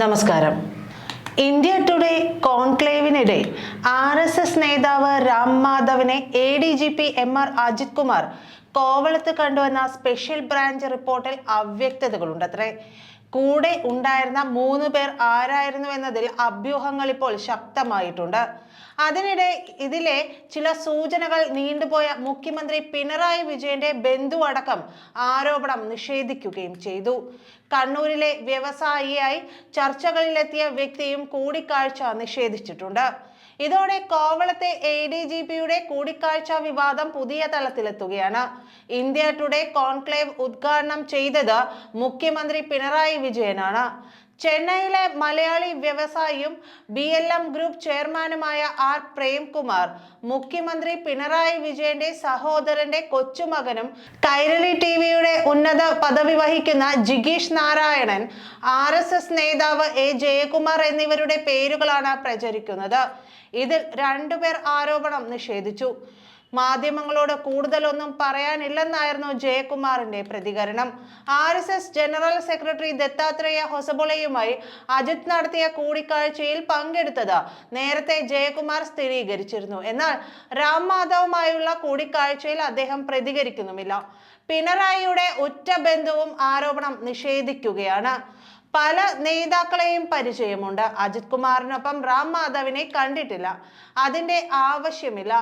നമസ്കാരം. India today കോൺക്ലേവിനിടെ R S S നേതാവ് Ram മാധവിനെ A D G P M R Ajith Kumar കോവളത്ത് കണ്ടുവന്ന സ്പെഷ്യൽ ബ്രാഞ്ച് റിപ്പോർട്ടിൽ അവ്യക്തതകളുണ്ടത്രേ കൂടെ ഉണ്ടായിരുന്ന മൂന്ന് പേർ ആരായിരുന്നു എന്നതിൽ അഭ്യൂഹങ്ങൾ ഇപ്പോൾ ശക്തമായിട്ടുണ്ട്. അതിനിടെ ഇതിലെ ചില സൂചനകൾ നീണ്ടുപോയ മുഖ്യമന്ത്രി പിണറായി വിജയന്റെ ബന്ധു അടക്കം ആരോപണം നിഷേധിക്കുകയും ചെയ്തു. കണ്ണൂരിലെ വ്യവസായിയായി ചർച്ചകളിലെത്തിയ വ്യക്തിയും കൂടിക്കാഴ്ച നിഷേധിച്ചിട്ടുണ്ട്. ഇതോടെ കോവളത്തെ എ ഡി ജി പിയുടെ കൂടിക്കാഴ്ച വിവാദം പുതിയ തലത്തിലെത്തുകയാണ്. ഇന്ത്യ ടുഡേ കോൺക്ലേവ് ഉദ്ഘാടനം ചെയ്തത് മുഖ്യമന്ത്രി പിണറായി വിജയനാണ്. ചെന്നൈയിലെ മലയാളി വ്യവസായിയും ബി എൽ എം ഗ്രൂപ്പ് ചെയർമാനുമായ ആർ പ്രേംകുമാർ മുഖ്യമന്ത്രി പിണറായി വിജയന്റെ സഹോദരന്റെ കൊച്ചുമകനും കൈരളി ടി വിയുടെ ഉന്നത പദവി വഹിക്കുന്ന ജിഗീഷ് നാരായണൻ ആർ എസ് എസ് നേതാവ് എ ജയകുമാർ എന്നിവരുടെ പേരുകളാണ് പ്രചരിക്കുന്നത്. ഇതിൽ രണ്ടുപേർ ആരോപണം നിഷേധിച്ചു. മാധ്യമങ്ങളോട് കൂടുതലൊന്നും പറയാനില്ലെന്നായിരുന്നു ജയകുമാറിന്റെ പ്രതികരണം. R S S general secretary Dattatreya ഹൊസബുളയുമായി Ajith നടത്തിയ കൂടിക്കാഴ്ചയിൽ പങ്കെടുത്തത് നേരത്തെ ജയകുമാർ സ്ഥിരീകരിച്ചിരുന്നു. എന്നാൽ രാം മാധവുമായുള്ള കൂടിക്കാഴ്ചയിൽ അദ്ദേഹം പ്രതികരിക്കുന്നുമില്ല. പിണറായിയുടെ ഉറ്റ ബന്ധുവും ആരോപണം നിഷേധിക്കുകയാണ്. പല നേതാക്കളെയും പരിചയമുണ്ട്. അജിത് കുമാറിനൊപ്പം റാം മാധവിനെ കണ്ടിട്ടില്ല. അതിന്റെ ആവശ്യമില്ല.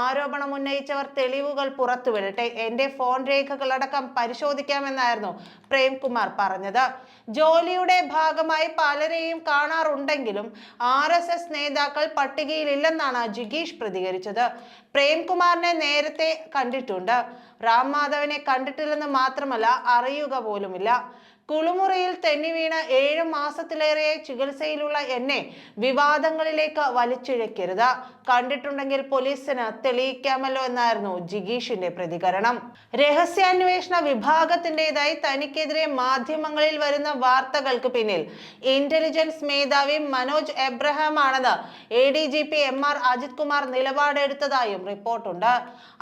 ആരോപണം ഉന്നയിച്ചവർ തെളിവുകൾ പുറത്തുവിടട്ടെ എന്റെ ഫോൺ രേഖകളടക്കം പരിശോധിക്കാമെന്നായിരുന്നു പ്രേംകുമാർ പറഞ്ഞത്. ജോലിയുടെ ഭാഗമായി പലരെയും കാണാറുണ്ടെങ്കിലും ആർ എസ് എസ് നേതാക്കൾ പട്ടികയിലില്ലെന്നാണ് ജിഗീഷ് പ്രതികരിച്ചത്. പ്രേംകുമാറിനെ നേരത്തെ കണ്ടിട്ടുണ്ട്. റാം മാധവിനെ കണ്ടിട്ടില്ലെന്ന് മാത്രമല്ല അറിയുക പോലുമില്ല. കുളിമുറിയിൽ തെന്നി വീണ് ഏഴ് മാസത്തിലേറെ ചികിത്സയിലുള്ള എന്നെ വിവാദങ്ങളിലേക്ക് വലിച്ചിഴക്കരുത് കണ്ടിട്ടുണ്ടെങ്കിൽ പോലീസിന് തെളിയിക്കാമല്ലോ എന്നായിരുന്നു ജിഗീഷിന്റെ പ്രതികരണം. രഹസ്യാന്വേഷണ വിഭാഗത്തിന്റെതായി തനിക്കെതിരെ മാധ്യമങ്ങളിൽ വരുന്ന വാർത്തകൾക്ക് പിന്നിൽ ഇന്റലിജൻസ് മേധാവി മനോജ് എബ്രഹാം ആണെന്ന് A D G P M R Ajith Kumar നിലപാടെടുത്തതായും റിപ്പോർട്ടുണ്ട്.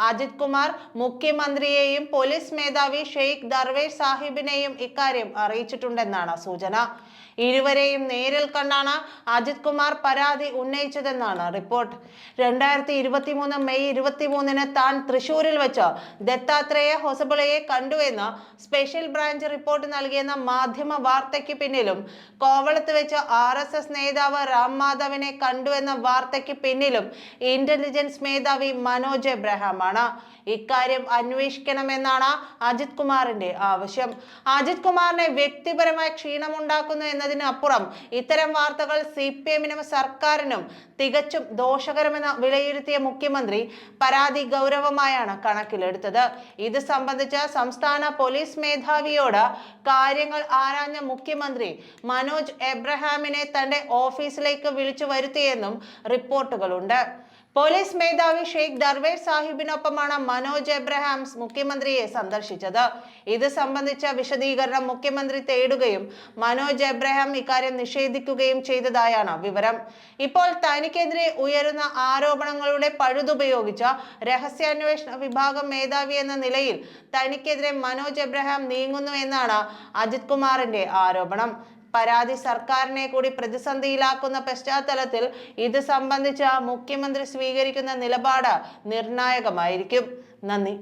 അജിത് കുമാർ മുഖ്യമന്ത്രിയെയും പോലീസ് മേധാവി ഷെയ്ഖ് ദർവേഷ് സാഹിബിനെയും ഇക്കാര്യം അറിയിച്ചിട്ടുണ്ടെന്നാണ് സൂചന. ഇരുവരെയും നേരിൽ കണ്ടാണ് അജിത് കുമാർ പരാതി ഉന്നയിച്ചതെന്നാണ് റിപ്പോർട്ട്. രണ്ടായിരത്തി ഇരുപത്തി മൂന്ന് മെയ് ഇരുപത്തി മൂന്നിന് താൻ തൃശൂരിൽ വെച്ച് ദത്താത്രേയ ഹൊസബിളയെ കണ്ടുവെന്ന് സ്പെഷ്യൽ ബ്രാഞ്ച് റിപ്പോർട്ട് നൽകിയെന്ന മാധ്യമ വാർത്തയ്ക്ക് പിന്നിലും കോവളത്ത് വെച്ച് ആർ എസ് എസ് നേതാവ് രാം മാധവിനെ കണ്ടുവെന്ന വാർത്തയ്ക്ക് പിന്നിലും ഇന്റലിജൻസ് മേധാവി മനോജ് എബ്രഹാമാണ്. ഇക്കാര്യം അന്വേഷിക്കണമെന്നാണ് അജിത് കുമാറിന്റെ ആവശ്യം. അജിത് കുമാറിനെ വ്യക്തിപരമായ ക്ഷീണമുണ്ടാക്കുന്നു എന്നതിനപ്പുറം ഇത്തരം വാർത്തകൾ സി പി എമ്മിനും സർക്കാരിനും തികച്ചും ദോഷകരമെന്ന് വിലയിരുത്തിയ മുഖ്യമന്ത്രി പരാതി ഗൗരവമായാണ് കണക്കിലെടുത്തത്. ഇത് സംബന്ധിച്ച് സംസ്ഥാന പോലീസ് മേധാവിയോട് കാര്യങ്ങൾ ആരാഞ്ഞ മുഖ്യമന്ത്രി മനോജ് എബ്രഹാമിനെ തന്റെ ഓഫീസിലേക്ക് വിളിച്ചു വരുത്തിയെന്നും റിപ്പോർട്ടുകളുണ്ട്. പോലീസ് മേധാവി ഷെയ്ഖ് ദർവേഷ് സാഹിബിനൊപ്പമാണ് മനോജ് എബ്രഹാംസ് മുഖ്യമന്ത്രിയെ സന്ദർശിച്ചത്. ഇത് സംബന്ധിച്ച വിശദീകരണം മുഖ്യമന്ത്രി തേടുകയും മനോജ് എബ്രഹാം ഇക്കാര്യം നിഷേധിക്കുകയും ചെയ്തതായാണ് വിവരം. ഇപ്പോൾ തനിക്കെതിരെ ഉയരുന്ന ആരോപണങ്ങളുടെ പഴുതുപയോഗിച്ച രഹസ്യാന്വേഷണ വിഭാഗം മേധാവി എന്ന നിലയിൽ തനിക്കെതിരെ മനോജ് എബ്രഹാം നീങ്ങുന്നു എന്നാണ് അജിത് കുമാറിന്റെ ആരോപണം. പരാതി സർക്കാരിനെ കൂടി പ്രതിസന്ധിയിലാക്കുന്ന പശ്ചാത്തലത്തിൽ ഇത് സംബന്ധിച്ച മുഖ്യമന്ത്രി സ്വീകരിക്കുന്ന നിലപാട് നിർണായകമായിരിക്കും. നന്ദി.